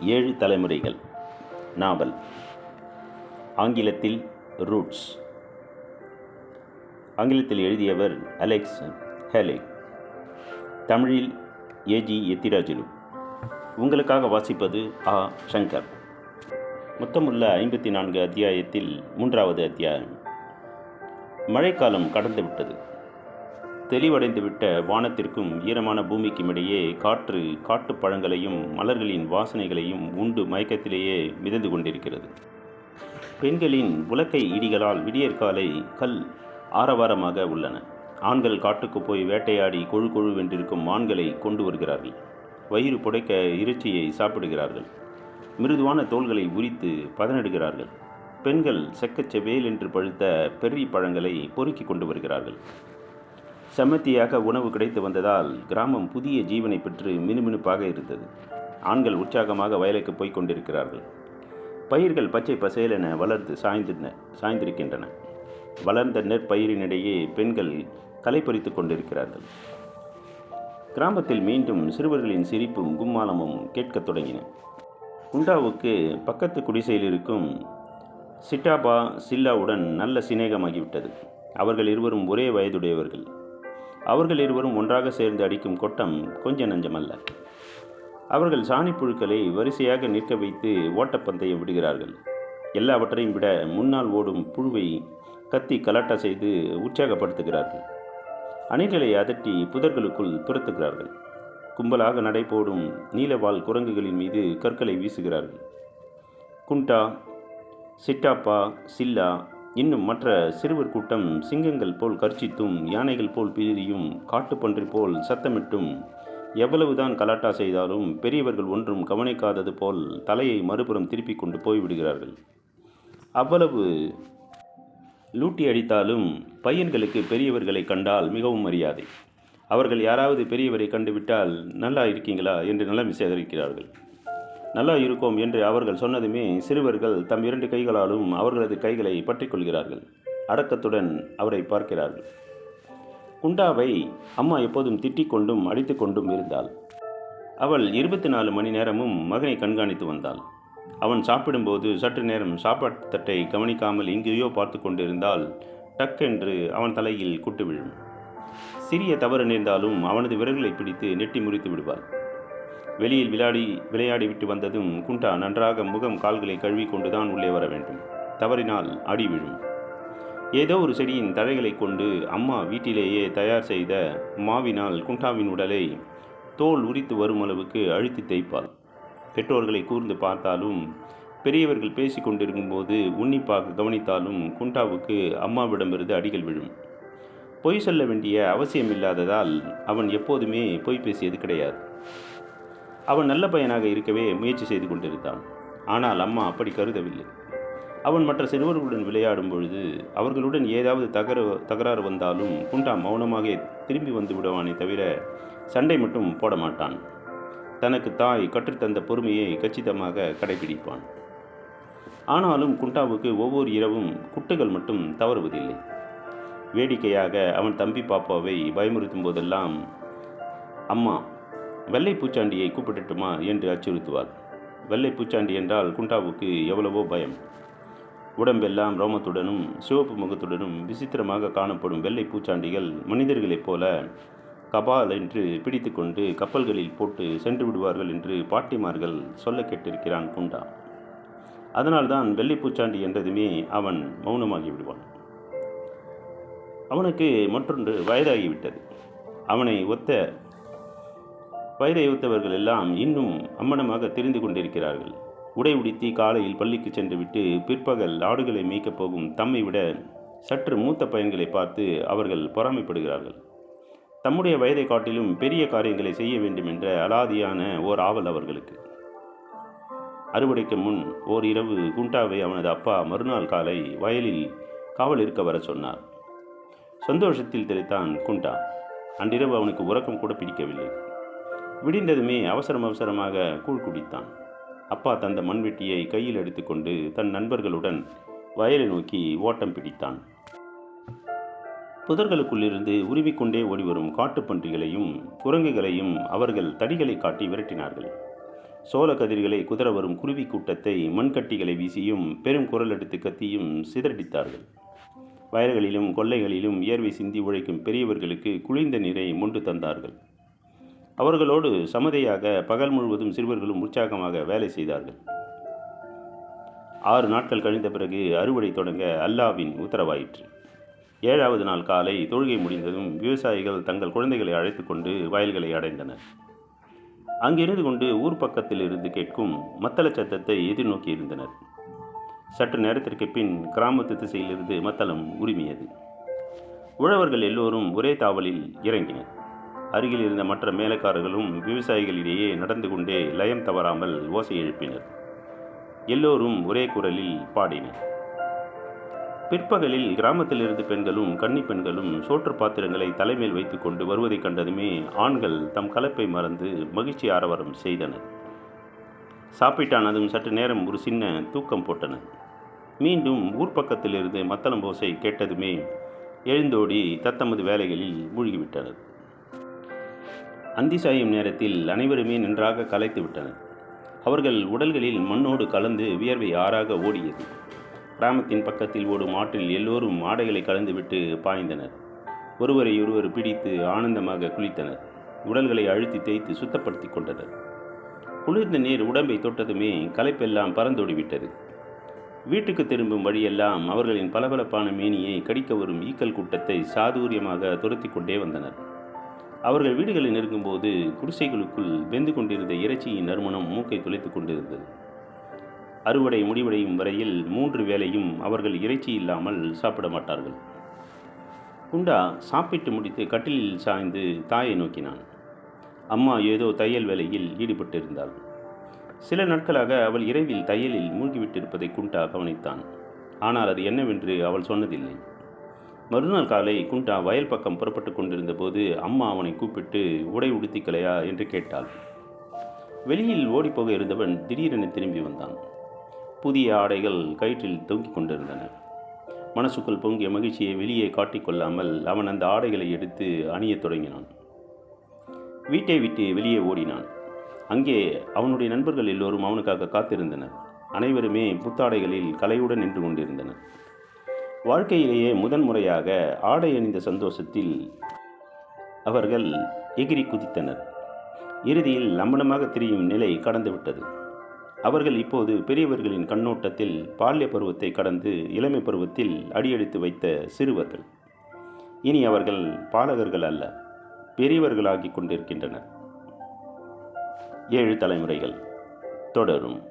ஏழு தலைமுறைகள். நாவல். ஆங்கிலத்தில் ரூட்ஸ். ஆங்கிலத்தில் எழுதியவர் அலெக்ஸ் ஹேலே. தமிழில் ஏஜி எத்திராஜுலு. உங்களுக்காக வாசிப்பது ஆ. சங்கர். மொத்தமுள்ள ஐம்பத்தி நான்கு அத்தியாயத்தில் மூன்றாவது அத்தியாயம். மழைக்காலம் கடந்துவிட்டது தெளிவடைந்துவிட்ட வானத்திற்கும் ஈரமான பூமிக்கும் இடையே காற்று காட்டுப் பழங்களையும் மலர்களின் வாசனைகளையும் உண்டு மயக்கத்திலேயே மிதந்து கொண்டிருக்கிறது. பெண்களின் உலக்கை இடிகளால் விடியற்காலை கல் ஆரவாரமாக உள்ளன. ஆண்கள் காட்டுக்கு போய் வேட்டையாடி கொழு கொழு வென்றிருக்கும் ஆண்களை கொண்டு வருகிறார்கள். வயிறு புடைக்க இறைச்சியை சாப்பிடுகிறார்கள். மிருதுவான தோள்களை உரித்து பதனிடுகிறார்கள். பெண்கள் செக்கச்செவேல் என்று பழுத்த பெர்ரி பழங்களை பொறுக்கி கொண்டு வருகிறார்கள். செம்மத்தியாக உணவு கிடைத்து வந்ததால் கிராமம் புதிய ஜீவனை பெற்று மினுமினுப்பாக இருந்தது. ஆண்கள் உற்சாகமாக வயலுக்கு போய்க் கொண்டிருக்கிறார்கள். பயிர்கள் பச்சை பசேலென வளர்ந்து சாய்ந்திருந்த சாய்ந்திருக்கின்றன. வளர்ந்த நெற்பயிரினிடையே பெண்கள் களை கொண்டிருக்கிறார்கள். கிராமத்தில் மீண்டும் சிறுவர்களின் சிரிப்பும் கும்மாளமும் கேட்கத் தொடங்கின. குண்டாவுக்கு பக்கத்து குடிசையில் இருக்கும் சிட்டாபா சில்லாவுடன் நல்ல சிநேகமாகிவிட்டது. அவர்கள் இருவரும் ஒரே வயதுடையவர்கள். அவர்கள் இருவரும் ஒன்றாக சேர்ந்து அடிக்கும் கொட்டம் கொஞ்ச நஞ்சமல்ல. அவர்கள் சாணி புழுக்களை வரிசையாக நிற்க வைத்து ஓட்டப்பந்தயம் விடுகிறார்கள். எல்லாவற்றையும் விட முன்னால் ஓடும் புழுவை கத்தி கலாட்டா செய்து உற்சாகப்படுத்துகிறார்கள். அணில்களை அதட்டி புதர்களுக்குள் துரத்துகிறார்கள். கும்பலாக நடைபோடும் நீலவால் குரங்குகளின் மீது கற்களை வீசுகிறார்கள். குண்டா சிட்டாப்பா சில்லா இன்னும் மற்ற சிறுவர் கூட்டம் சிங்கங்கள் போல் கர்ச்சித்தும் யானைகள் போல் பீறியும் காட்டுப்பன்றி போல் சத்தமிட்டும். எவ்வளவுதான் கலாட்டா செய்தாலும் பெரியவர்கள் ஒன்றும் கவனிக்காதது போல் தலையை மறுபுறம் திருப்பிக் கொண்டு போய்விடுகிறார்கள். அவ்வளவு லூட்டி அடித்தாலும் பையன்களுக்கு பெரியவர்களை கண்டால் மிகவும் மரியாதை. அவர்கள் யாராவது பெரியவரை கண்டுவிட்டால் நல்லா இருக்கீங்களா? என்று நலம் சேகரிக்கிறார்கள் நல்லா இருக்கோம் என்று அவர்கள் சொன்னதுமே சிறுவர்கள் தம் இரண்டு கைகளாலும் அவர்களது கைகளை பற்றிக்கொள்கிறார்கள். அடக்கத்துடன் அவரை பார்க்கிறார்கள். குண்டாவை அம்மா எப்போதும் திட்டிக் கொண்டும் அடித்து கொண்டும் இருந்தாள். அவள் இருபத்தி நாலு மணி நேரமும் மகனை கண்காணித்து வந்தாள். அவன் சாப்பிடும்போது சற்று நேரம் சாப்பாட்டு தட்டை கவனிக்காமல் எங்கேயோ பார்த்து கொண்டிருந்தால் டக்கென்று அவன் தலையில் குட்டு விழும் சிறிய தவறு நேர்ந்தாலும் அவனது விரல்களை பிடித்து நெட்டி முறித்து விடுவாள். வெளியில் விளையாடி விளையாடி விட்டு வந்ததும் குண்டா நன்றாக முகம் கால்களை கழுவி கொண்டுதான் உள்ளே வர வேண்டும். தவறினால் அடி விழும். ஏதோ ஒரு செடியின் தழைகளை கொண்டு அம்மா வீட்டிலேயே தயார் செய்த மாவினால் குண்டாவின் உடலை தோல் உரித்து வரும் அளவுக்கு அழுத்தி தேய்ப்பாள். பெற்றோர்களை கூர்ந்து பார்த்தாலும் பெரியவர்கள் பேசி கொண்டிருக்கும்போது உன்னிப்பாக கவனித்தாலும் குண்டாவுக்கு அம்மாவிடமிருந்து அடிகள் விழும். பொய் சொல்ல வேண்டிய அவசியமில்லாததால் அவன் எப்போதுமே பொய் பேசியது கிடையாது. அவன் நல்ல பையனாக இருக்கவே முயற்சி செய்து கொண்டிருந்தான். ஆனால் அம்மா அப்படி கருதவில்லை. அவன் மற்ற சிறுவர்களுடன் விளையாடும் பொழுது அவர்களுடன் ஏதாவது தகர தகராறு வந்தாலும் குண்டா மௌனமாக திரும்பி வந்து விடுவானே தவிர சண்டை மட்டும் போட மாட்டான். தனக்கு தாய் கற்றுத்தந்த பொறுமையை கச்சிதமாக கடைபிடிப்பான். ஆனாலும் குண்டாவுக்கு ஒவ்வொரு இரவும் குட்டுகள் மட்டும் தவறுவதில்லை. வேடிக்கையாக அவன் தம்பி பாப்பாவை பயமுறுத்தும் போதெல்லாம் அம்மா வெள்ளை பூச்சாண்டியை கூப்பிடட்டுமா என்று அச்சுறுத்துவாள் வெள்ளை பூச்சாண்டி என்றால் குண்டாவுக்கு எவ்வளவோ பயம். உடம்பெல்லாம் ரோமத்துடனும் சிவப்பு முகத்துடனும் விசித்திரமாக காணப்படும் வெள்ளை பூச்சாண்டிகள் மனிதர்களைப் போல கபால் என்று பிடித்து கொண்டு கப்பல்களில் போட்டு சென்று விடுவார்கள் என்று பாட்டிமார்கள் சொல்ல கேட்டிருக்கிறான் குண்டா. அதனால்தான் வெள்ளை பூச்சாண்டி என்றதுமே அவன் மௌனமாகி விடுவான். அவனுக்கு மற்றொன்று வயதாகிவிட்டது. அவனை ஒத்த வயதை ஒத்தவர்கள் எல்லாம் இன்னும் அம்மனமாக தெரிந்து கொண்டிருக்கிறார்கள். உடை உடுத்தி காலையில் பள்ளிக்கு சென்றுவிட்டு பிற்பகல் ஆடுகளை மேய்க்கப் போகும் தம்மை விட சற்று மூத்த பையன்களை பார்த்து அவர்கள் பொறாமைப்படுகிறார்கள். தம்முடைய வயதை காட்டிலும் பெரிய காரியங்களை செய்ய வேண்டும் என்ற அலாதியான ஓர் ஆவல் அவர்களுக்கு. அறுவடைக்கு முன் ஓர் இரவு குண்டாவை அவனது அப்பா மறுநாள் காலை வயலில் காவல் இருக்க வர சொன்னார். சந்தோஷத்தில் தெளித்தான் குண்டா. அன்றிரவு அவனுக்கு உறக்கம் கூட பிடிக்கவில்லை. விடிந்ததுமே அவசரம் அவசரமாக கூழ் குடித்தான். அப்பா தந்த மண்வெட்டியை கையில் எடுத்துக்கொண்டு தன் நண்பர்களுடன் வயலை நோக்கி ஓட்டம் பிடித்தான். புதர்களுக்குள்ளிருந்து உருவிக்கொண்டே ஓடிவரும் காட்டுப்பன்றிகளையும் குரங்குகளையும் அவர்கள் தடிகளை காட்டி விரட்டினார்கள். சோள கதிர்களை குதிர வரும் குருவி கூட்டத்தை மண்கட்டிகளை வீசியும் பெரும் குரல் எடுத்து கத்தியும் சிதறடித்தார்கள். வயல்களிலும் கொள்ளைகளிலும் இயர்வை சிந்தி உழைக்கும் பெரியவர்களுக்கு குளிர்ந்த நீரை மொண்டு தந்தார்கள். அவர்களோடு சமதையாக பகல் முழுவதும் சிறுவர்களும் உற்சாகமாக வேலை செய்தார்கள். ஆறு நாட்கள் கழிந்த பிறகு அறுவடை தொடங்க அல்லாவின் உத்தரவாயிற்று. ஏழாவது நாள் காலை தொழுகை முடிந்ததும் விவசாயிகள் தங்கள் குழந்தைகளை அழைத்து கொண்டு வயல்களை அடைந்தனர். அங்கிருந்து கொண்டு ஊர் பக்கத்தில் இருந்து கேட்கும் மத்தள சத்தத்தை எதிர்நோக்கி இருந்தனர். சற்று நேரத்திற்கு பின் கிராமத்து திசையிலிருந்து மத்தளம் உரிமையது. உழவர்கள் எல்லோரும் ஒரே தாவலில் இறங்கினர். அருகில் இருந்த மற்ற மேலக்காரர்களும் விவசாயிகளிடையே நடந்து கொண்டே லயம் தவறாமல் ஓசை எழுப்பினர். எல்லோரும் ஒரே குரலில் பாடினர். பிற்பகலில் கிராமத்திலிருந்து பெண்களும் கன்னி பெண்களும் சோற்று பாத்திரங்களை தலைமேல் வைத்துக்கொண்டு வருவதைக் கண்டதுமே ஆண்கள் தம் கலப்பை மறந்து மகிழ்ச்சி ஆரவாரம் செய்தனர். சாப்பிட்டானதும் சற்று நேரம் ஒரு சின்ன தூக்கம் போட்டனர். மீண்டும் ஊர் பக்கத்திலிருந்து மத்தளம் ஓசை கேட்டதுமே எழுந்தோடி தத்தமது வேலைகளில் மூழ்கிவிட்டனர். அந்தி சாயும் நேரத்தில் அனைவருமே நன்றாக கலைத்து விட்டனர். அவர்கள் உடல்களில் மண்ணோடு கலந்து வியர்வை ஆறாக ஓடியது. கிராமத்தின் பக்கத்தில் ஓடும் ஆற்றில் எல்லோரும் ஆடைகளை கலந்துவிட்டு பாய்ந்தனர். ஒருவரை ஒருவர் பிடித்து ஆனந்தமாக குளித்தனர். உடல்களை அழுத்தி தேய்த்து சுத்தப்படுத்தி கொண்டனர். குளிர்ந்த நீர் உடம்பை தொட்டதுமே களைப்பெல்லாம் பறந்தோடிவிட்டது வீட்டுக்கு திரும்பும் வழியெல்லாம் அவர்களின் பளபளப்பான மேனியை கடிக்க வரும் ஈக்கல் கூட்டத்தை சாதுரியமாக துரத்தி கொண்டே வந்தனர். அவர்கள் வீடுகளை நெருங்கும்போது குடிசைகளுக்குள் வெந்து கொண்டிருந்த இறைச்சியின் நறுமணம் மூக்கை துளைத்துக் கொண்டிருந்தது. அறுவடை முடிவடையும் வரையில் மூன்று வேளையும் அவர்கள் இறைச்சி இல்லாமல் சாப்பிட மாட்டார்கள். குண்டா சாப்பிட்டு முடித்து கட்டிலில் சாய்ந்து தாயை நோக்கினான். அம்மா ஏதோ தையல் வேலையில் ஈடுபட்டிருந்தாள். சில நாட்களாக அவள் இரவில் தையலில் மூழ்கிவிட்டிருப்பதை குண்டா கவனித்தான். ஆனால் அது என்னவென்று அவள் சொன்னதில்லை. மறுநாள் காலை குண்டா வயல் பக்கம் புறப்பட்டு கொண்டிருந்த போது அம்மா அவனை கூப்பிட்டு உடை உடுத்திக்கலையா என்று கேட்டாள். வெளியில் ஓடிப்போக இருந்தவன் திடீரென திரும்பி வந்தான். புதிய ஆடைகள் கயிற்றில் தொங்கிக் கொண்டிருந்தன. மனசுக்குள் பொங்கிய மகிழ்ச்சியை வெளியே காட்டிக்கொள்ளாமல் அவன் அந்த ஆடைகளை எடுத்து அணியத் தொடங்கினான். வீட்டை விட்டு வெளியே ஓடினான். அங்கே அவனுடைய நண்பர்கள் எல்லோரும் அவனுக்காக காத்திருந்தனர். அனைவருமே புத்தாடைகளில் கலையுடன் நின்று கொண்டிருந்தனர். வாழ்க்கையிலேயே முதன்முறையாக ஆடை அணிந்த சந்தோஷத்தில் அவர்கள் எகிரி குதித்தனர். இறுதியில் லம்பனமாக திரியும் நிலை கடந்துவிட்டது. அவர்கள் இப்போது பெரியவர்களின் கண்ணோட்டத்தில் பால்ய பருவத்தை கடந்து இளமை பருவத்தில் அடியெடுத்து வைத்த சிறுவர்கள். இனி அவர்கள் பாலகர்கள் அல்ல பெரியவர்களாகிக் கொண்டிருக்கின்றனர். ஏழு தலைமுறைகள் தொடரும்.